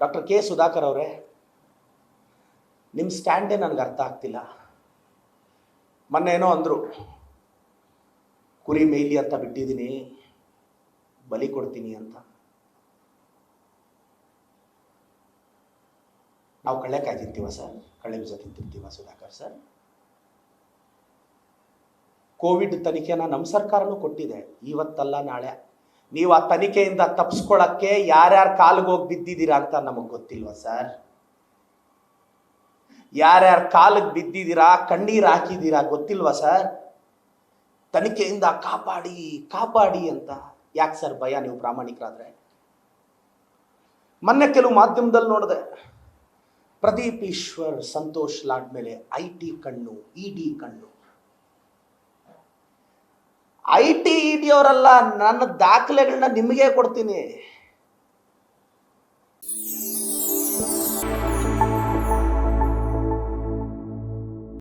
Doctor K Sudhakar ಅವರೇ ನಿಮ್ಮ ಸ್ಟ್ಯಾಂಡೇ ನನಗೆ ಅರ್ಥ ಆಗ್ತಿಲ್ಲ. ಏನೋ ಅಂದರು, ಕುರಿ ಮೇಯ್ಲಿ ಅಂತ ಬಿಟ್ಟಿದ್ದೀನಿ ಬಲಿ ಕೊಡ್ತೀನಿ ಅಂತ. ನಾವು ಕಳ್ಳೆಕಾಯಿ ತಿಂತೀವ ಸರ್? ಕಳ್ಳೆ ಬೀಜ ತಿಂತಿರ್ತೀವ ಸುಧಾಕರ್ ಸರ್? ಕೋವಿಡ್ ತನಿಖೆನ ನಮ್ಮ ಸರ್ಕಾರನೂ ಕೊಟ್ಟಿದೆ. ಇವತ್ತಲ್ಲ ನಾಳೆ. ನೀವು ಆ ತನಿಖೆಯಿಂದ ತಪ್ಪಿಸ್ಕೊಳಕ್ಕೆ ಯಾರ್ಯಾರ ಕಾಲಿಗೆ ಹೋಗಿ ಬಿದ್ದಿದ್ದೀರಾ ಅಂತ ನಮಗೆ ಗೊತ್ತಿಲ್ವಾ ಸರ್? ಯಾರ್ಯಾರ ಕಾಲಿಗೆ ಬಿದ್ದಿದ್ದೀರಾ, ಕಣ್ಣೀರು ಹಾಕಿದ್ದೀರಾ ಗೊತ್ತಿಲ್ವಾ ಸರ್? ತನಿಖೆಯಿಂದ ಕಾಪಾಡಿ ಕಾಪಾಡಿ ಅಂತ. ಯಾಕೆ ಸರ್ ಭಯ ನೀವು ಪ್ರಾಮಾಣಿಕರಾದ್ರೆ? ಮೊನ್ನೆ ಕೆಲವು ಮಾಧ್ಯಮದಲ್ಲಿ ನೋಡಿದೆ, ಪ್ರದೀಪ್ ಈಶ್ವರ್ ಸಂತೋಷ್ ಲಾಡ್ ಮೇಲೆ ಐ ಟಿ ಕಣ್ಣು, ಇ ಡಿ ಕಣ್ಣು. ಐ ಟಿ ಇ ಡಿ ಅವರಲ್ಲ ನನ್ನ ದಾಖಲೆಗಳನ್ನ ನಿಮಗೆ ಕೊಡ್ತೀನಿ.